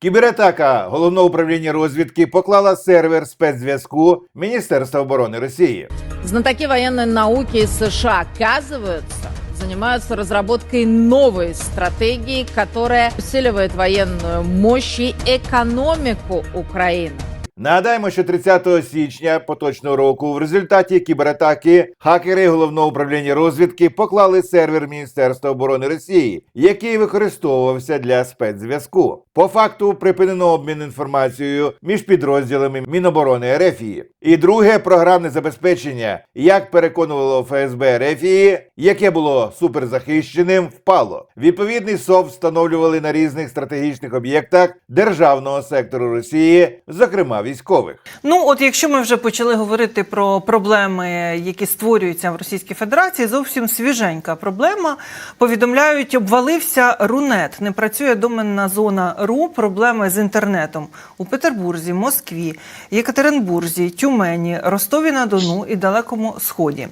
Кібератака головного управління розвідки поклала сервер спецзв'язку Міністерства оборони Росії. Знатоки военной науки из США, оказывается, занимаются разработкой новой стратегии, которая усиливает военную мощь и экономику Украины. Нагадаємо, що 30 січня поточного року в результаті кібератаки хакери головного управління розвідки поклали сервер Міністерства оборони Росії, який використовувався для спецзв'язку. По факту припинено обмін інформацією між підрозділами Міноборони Ерефії. І друге програмне забезпечення, як переконувало ФСБ Ерефії, яке було суперзахищеним, впало. Відповідний софт встановлювали на різних стратегічних об'єктах державного сектору Росії, зокрема військових. Ну, от якщо ми вже почали говорити про проблеми, які створюються в Російській Федерації, зовсім свіженька проблема. Повідомляють, обвалився Рунет. Не працює доменна зона РУ. Проблеми з інтернетом у Петербурзі, Москві, Єкатеринбурзі, Тюмені, Ростові на Дону і Далекому Сході.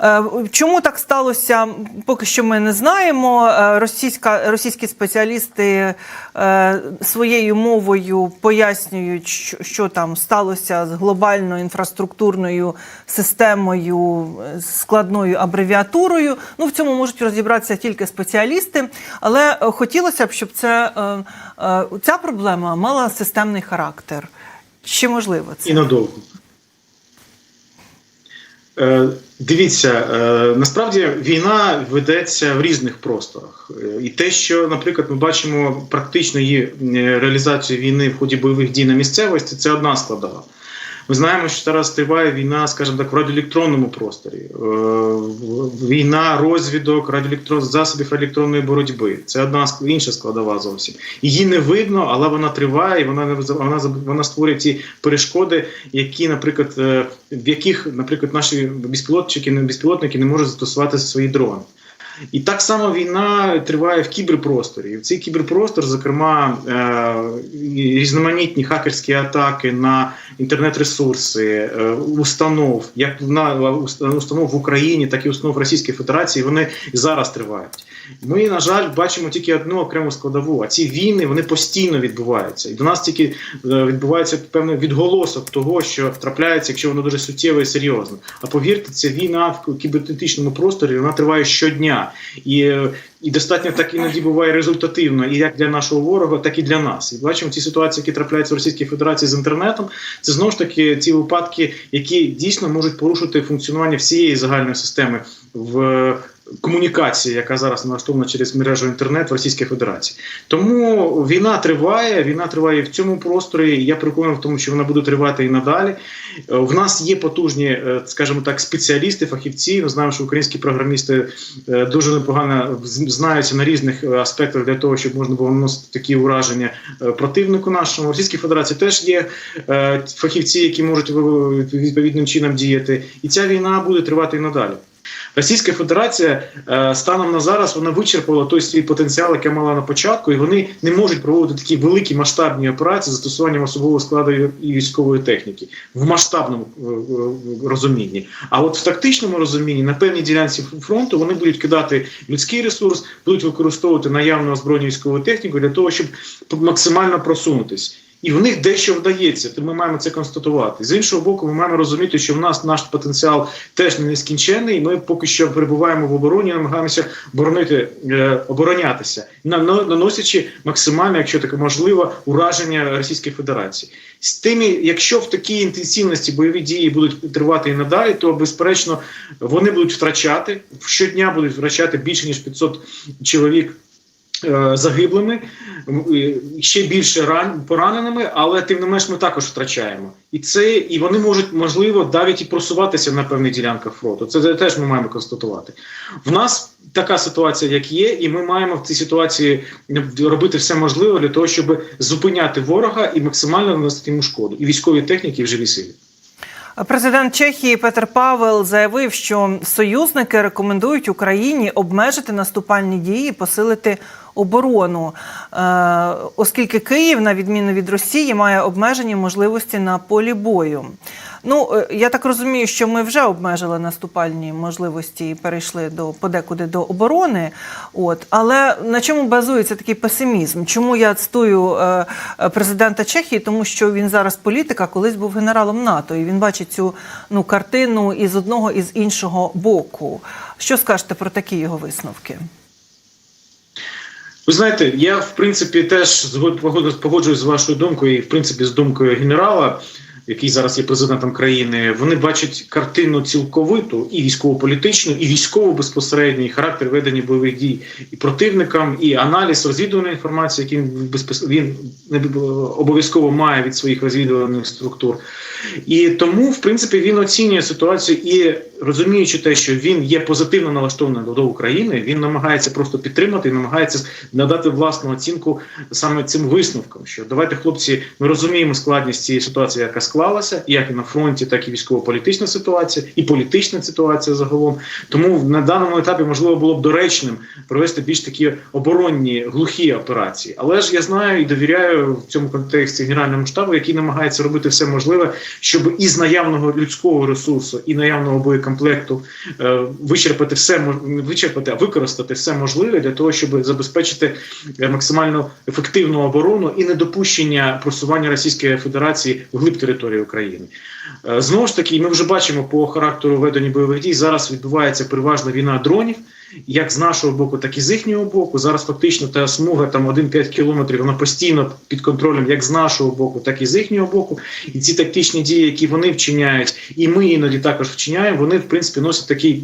Е, Чому так сталося? Поки що ми не знаємо. Е, Російська, російські спеціалісти е, своєю мовою пояснюють, що, що там сталося з глобальною інфраструктурною системою, складною абревіатурою. Ну, в цьому можуть розібратися тільки спеціалісти, але е, хотілося б, щоб це, е, е, ця проблема мала системний характер. Чи можливо це? І надовго. Е, дивіться, е, насправді війна ведеться в різних просторах. Е, І те, що, наприклад, ми бачимо практичної реалізацію війни в ході бойових дій на місцевості, це одна складова. Ми знаємо, що зараз триває війна, скажімо так, в радіоелектронному просторі. Е, Війна розвідок радіоелектрон... засобів електронної боротьби. Це одна інша складова зовсім. Її не видно, але вона триває, і вона вона вона створює ті перешкоди, які, наприклад, е, в яких, наприклад, наші безпілотчики, безпілотники не можуть застосувати свої дрони. І так само війна триває в кіберпросторі. І в цей кіберпростор, зокрема, е, різноманітні хакерські атаки на інтернет-ресурси, е, установ, як на установ в Україні, так і установ Російської Федерації, вони зараз тривають. Ми, на жаль, бачимо тільки одну окрему складову. А ці війни вони постійно відбуваються. І до нас тільки е, відбувається певний відголосок того, що трапляється, якщо воно дуже суттєво і серйозно. А повірте, ця війна в кібернетичному просторі вона триває щодня. І, і достатньо так іноді буває результативно, і як для нашого ворога, так і для нас. І бачимо ці ситуації, які трапляються в Російській Федерації з інтернетом. Це знову ж таки ці випадки, які дійсно можуть порушити функціонування всієї загальної системи в комунікації, яка зараз налаштована через мережу інтернет в Російській Федерації. Тому війна триває, війна триває в цьому просторі. і Я переконаний в тому, що вона буде тривати і надалі. Е, В нас є потужні, е, скажімо так, спеціалісти, фахівці. Ми знаємо, що українські програмісти е, дуже непогано знаються на різних аспектах для того, щоб можна було наносити такі ураження противнику нашому. В Російській Федерації теж є фахівці, які можуть відповідним чином діяти. І ця війна буде тривати і надалі. Російська Федерація е, станом на зараз вона вичерпала той свій потенціал, який мала на початку, і вони не можуть проводити такі великі масштабні операції з застосуванням особового складу і військової техніки в масштабному е, е, розумінні. А от в тактичному розумінні на певній ділянці фронту вони будуть кидати людський ресурс, будуть використовувати наявну озброєння військову техніку для того, щоб максимально просунутись. І в них дещо вдається, то ми маємо це констатувати. З іншого боку, ми маємо розуміти, що в нас наш потенціал теж не нескінчений. Ми поки що перебуваємо в обороні, намагаємося боронити, е, оборонятися, на- на- наносячи максимально, якщо таке можливо, ураження Російської Федерації. З тими, якщо в такій інтенсивності бойові дії будуть тривати і надалі, то безперечно вони будуть втрачати щодня будуть втрачати більше ніж 500 чоловік загиблими, ще більше ран пораненими, але тим не менш ми також втрачаємо. І це і вони можуть можливо навіть і просуватися на певних ділянках фронту. Це теж ми маємо констатувати. В нас така ситуація, як є, і ми маємо в цій ситуації робити все можливе для того, щоб зупиняти ворога і максимально наносити йому шкоду і військовій техніці, і в живій силі. Президент Чехії Петер Павел заявив, що союзники рекомендують Україні обмежити наступальні дії, посилити оборону, е, оскільки Київ, на відміну від Росії, має обмежені можливості на полі бою. Ну, е, я так розумію, що ми вже обмежили наступальні можливості і перейшли до подекуди до оборони. От але на чому базується такий песимізм? Чому я цитую е, президента Чехії? Тому що він зараз політик, а колись був генералом НАТО, і він бачить цю ну картину із одного і з іншого боку. Що скажете про такі його висновки? Ви знаєте, я в принципі теж погоджуюсь з вашою думкою, і в принципі з думкою генерала, який зараз є президентом країни. Вони бачать картину цілковиту і військово-політичну, і військово безпосередньо, і характер ведення бойових дій і противникам, і аналіз розвідувальної інформації, який він безпос- він обов'язково має від своїх розвідувальних структур. І тому, в принципі, він оцінює ситуацію і розуміючи те, що він є позитивно налаштований до України, він намагається просто підтримати і намагається надати власну оцінку саме цим висновкам. Що давайте, хлопці, ми розуміємо складність цієї ситуації, яка склалася, як і на фронті, так і військово-політична ситуація, і політична ситуація загалом. Тому на даному етапі можливо було б доречним провести більш такі оборонні глухі операції. Але ж я знаю і довіряю в цьому контексті генеральному штабу, який намагається робити все можливе, щоб із наявного людського ресурсу і наявного боєкомплекту е, вичерпати все вичерпати, а використати все можливе для того, щоб забезпечити е, максимально ефективну оборону і недопущення просування Російської Федерації в глиб території України. Е, Знову ж таки, ми вже бачимо по характеру ведення бойових дій. Зараз відбувається переважно війна дронів, як з нашого боку, так і з їхнього боку. Зараз фактично та смуга там 1-5 кілометрів, вона постійно під контролем, як з нашого боку, так і з їхнього боку. І ці тактичні дії, які вони вчиняють, і ми іноді також вчиняємо, вони в принципі носять такий.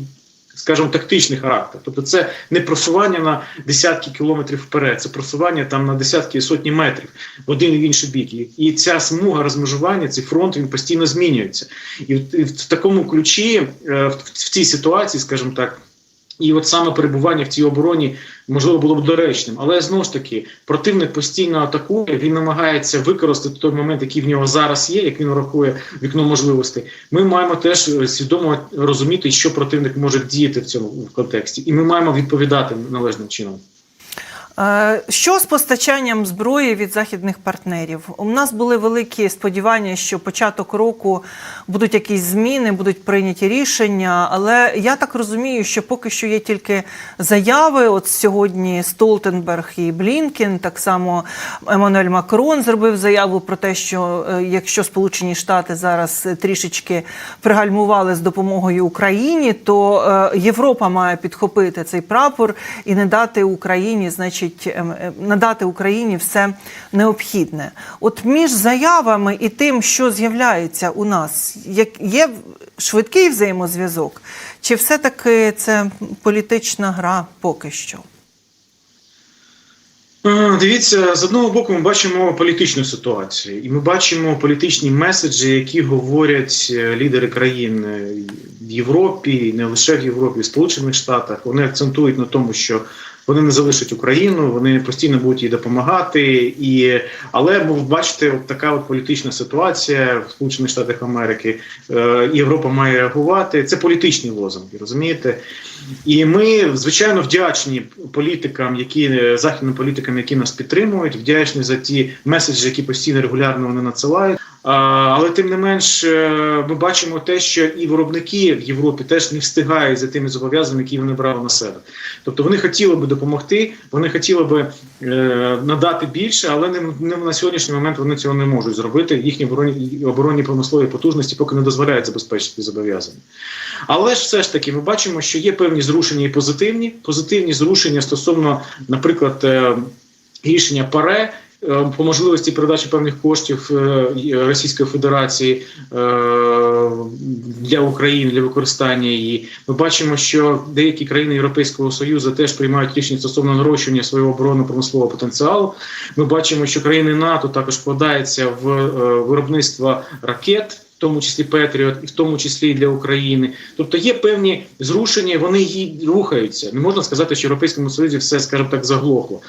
Скажімо, тактичний характер, тобто це не просування на десятки кілометрів вперед, це просування там на десятки і сотні метрів в один і в інший бік. І, ця смуга розмежування, цей фронт він постійно змінюється. І в, такому ключі, е, в цій ситуації, скажімо так, і от саме перебування в цій обороні можливо було б доречним. Але знову ж таки, противник постійно атакує, він намагається використати той момент, який в нього зараз є, як він рахує вікно можливостей. Ми маємо теж е, свідомо розуміти, що противник може діяти в цьому в контексті, і ми маємо відповідати належним чином. Е, Що з постачанням зброї від західних партнерів? У нас були великі сподівання, що початок року будуть якісь зміни, будуть прийняті рішення. Але я так розумію, що поки що є тільки заяви. От сьогодні Столтенберг і Блінкен, так само Еммануель Макрон зробив заяву про те, що е, якщо Сполучені Штати зараз трішечки пригальмували з допомогою Україні, то е, Європа має підхопити цей прапор і не дати Україні, значить, ем, е, надати Україні все необхідне. От між заявами і тим, що з'являється у нас, як є швидкий взаємозв'язок, чи все-таки це політична гра поки що? Е, Дивіться, з одного боку, ми бачимо політичну ситуацію, і ми бачимо політичні меседжі, які говорять е, лідери країн е, в Європі, не лише в Європі, в Сполучених Штатах. Вони акцентують на тому, що вони не залишать Україну, вони постійно будуть їй допомагати. І але бачите, от така от політична ситуація в Сполучених Штатах Америки. Е, Європа має реагувати. Це політичні лозунги, розумієте? І ми звичайно вдячні політикам, які західним політикам, які нас підтримують, вдячні за ті меседжі, які постійно регулярно вони надсилають. Але тим не менш, е, ми бачимо те, що і виробники в Європі теж не встигають за тими зобов'язаннями, які вони брали на себе. Тобто вони хотіли би допомогти, вони хотіли би е, надати більше, але не, не на сьогоднішній момент вони цього не можуть зробити. Їхні оборонні оборонні промислові потужності поки не дозволяють забезпечити зобов'язання. Але ж все ж таки, ми бачимо, що є певні зрушення і позитивні. Позитивні зрушення стосовно, наприклад, е, рішення ПАРЕ. Е, По можливості передачі певних коштів е, Російської Федерації е, для України для використання її, ми бачимо, що деякі країни Європейського союзу теж приймають рішення стосовно нарощування свого оборонно-промислового потенціалу. Ми бачимо, що країни НАТО також вкладаються в виробництво ракет в тому числі Петріот, і в тому числі і для України. Тобто є певні зрушення, вони її рухаються. Не можна сказати, що в Європейському Союзі все, скажімо так, заглохло.